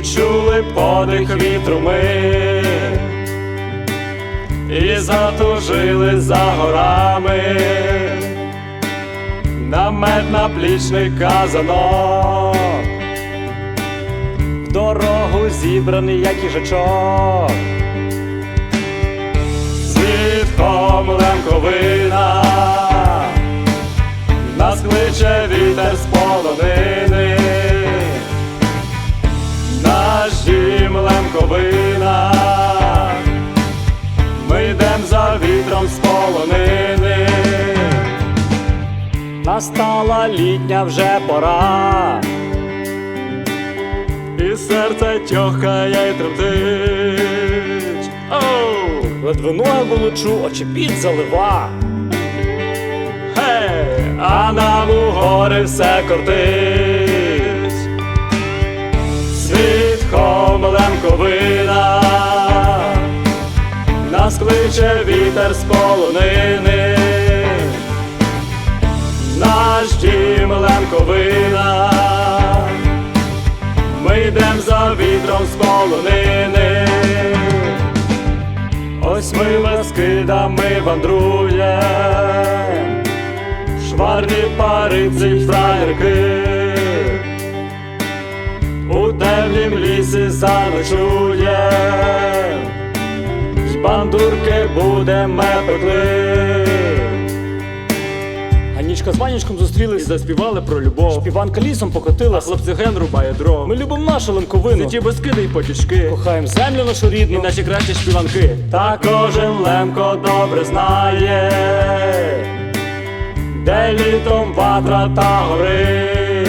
відчули подих вітру ми. І затужили за горами, намет наплічний казанок, в дорогу зібраний, як їжачок, свідком лемковина, нас кличе вітер з полонини, вітром з полонини. Настала літня вже пора, і серце тьохкає й тремтить. Оу! Ледве ноги волочу, очі під залива. Гей, а нам у гори все кортить. Кличе вітер з полонини, наш дім лемковина, ми йдем за вітром з полонини, ось ми лескидами вандруєм, шварні париці фраєрки, у темнім лісі заночуєм бандурки будемо пекли. Анічка з Ванічком зустрілись і заспівали про любов. Співанка лісом покотилась, хлопці ген рубає дров. Ми любимо нашу лемковину, ті безкиди й потічки. Кохаємо землю нашу рідну і наші кращі співанки. Та кожен лемко добре знає, де літом ватра та горить,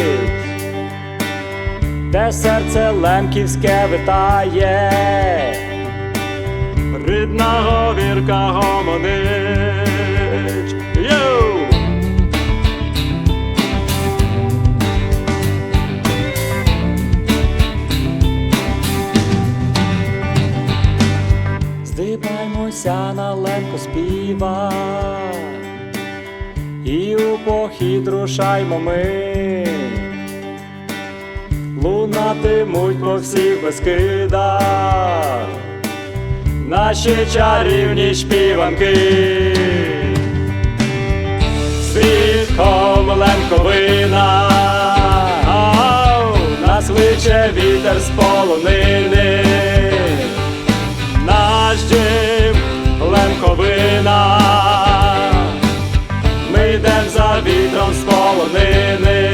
де серце лемківське витає рідна говірка гомонить. Йоу! Здибаймося на лемко співа, і у похід рушаймо ми. Лунатимуть по всіх безкидах наші чарівні співанки, світком лемковина, нас кличе вітер з полонини, наш дім лемковина, ми йдем за вітром з полонини.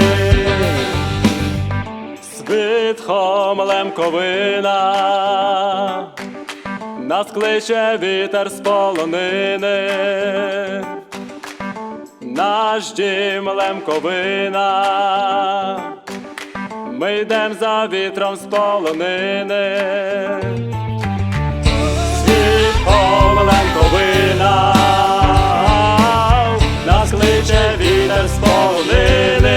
Світхом лемковина, нас кличе вітер з полонини, наш дім лемковина, ми йдем за вітром з полонини, світом лемковина, нас кличе вітер з полонини.